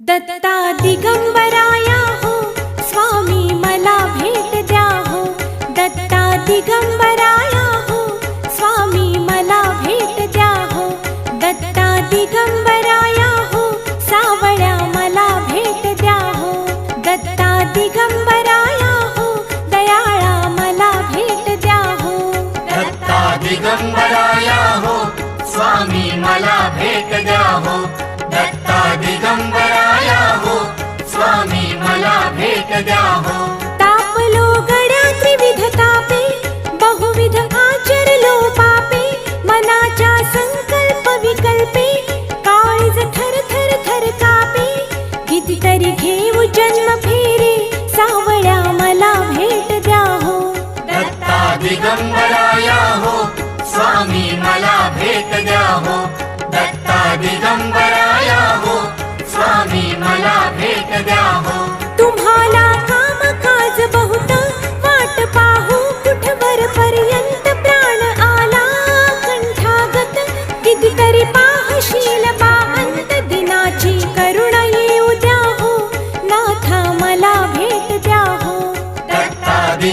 दत्ता दिगंबराया हो स्वामी मला भेट द्या हो दत्ता दिगंबराया हो स्वामी मला भेट द्या हो दत्ता दिगंबराया हो सावळ्या मला भेट द्या हो दत्ता दिगंबराया हो दयाळा मला भेट द्या हो दत्ता दिगंबराया हो स्वामी मला भेट द्या हो दत्ता दिगंबरा मला भेट द्या हो तापलो गड्या त्रिविध तापे बहुविध आचरलो पापे मनाच्या संकल्प विकल्पे काळीज थर थर थर कापे. कितीतरी घेऊ जन्म फेरे सावळ्या मला भेट द्या हो. दत्ता दिगंबराया हो स्वामी मला भेट द्या हो. दत्ता दिगंबराया हो स्वामी मला भेट द्या हो.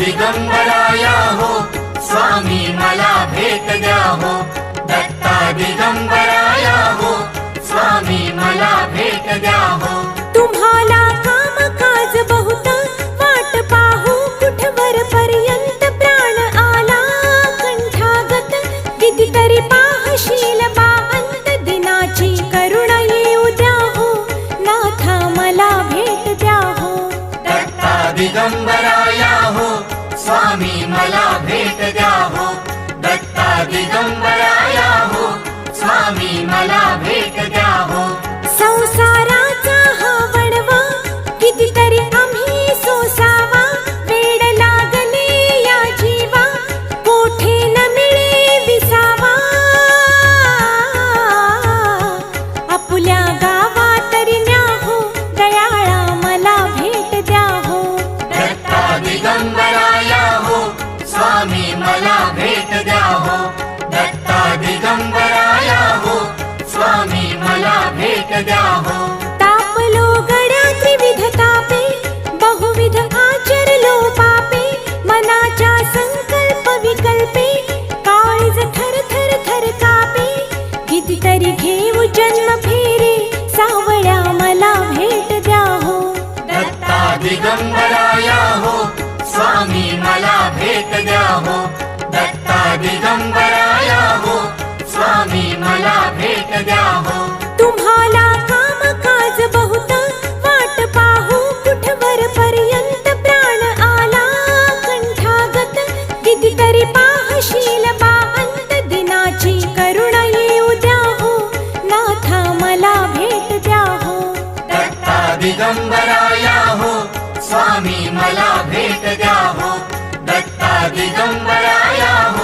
दिगंबराया हो स्वामी मला भेट द्या हो. दत्ता दिगंबराया हो स्वामी मला भेट द्या हो. तुम्हाला काम काज बहुत वाट पाहू कुठवर पर्यंत प्राण आला? कंठागत कितीतरी पाहशील बा अंत दिनाची करुणा येऊ द्या हो. नाथा मला भेट द्या हो. दत्ता दिगंबराया हो स्वामी मला भेट द्या हो. तापलो गड्या त्रिविध तापे बहुविध आचरलो पापे मनाच्या संकल्प विकल्पे काळीज थर थर थर कापे कितीतरी घेऊ जन्म फेरे सावळ्या मला भेट द्या हो दत्ता दिगंबराया हो स्वामी मला भेट द्या हो दत्ता दिगंबराया हो स्वामी मला भेट द्या हो आज काज बहुत वाट पाहू कुठवर पर्यंत प्राण आला? कंठागत कितीतरी पाहशील बा अंत दिनाची करुणा येऊ द्या हो नाथा मला भेट द्या हो दत्ता दिगंबराया हो स्वामी मला भेट द्या हो दत्ता दिगंबराया हो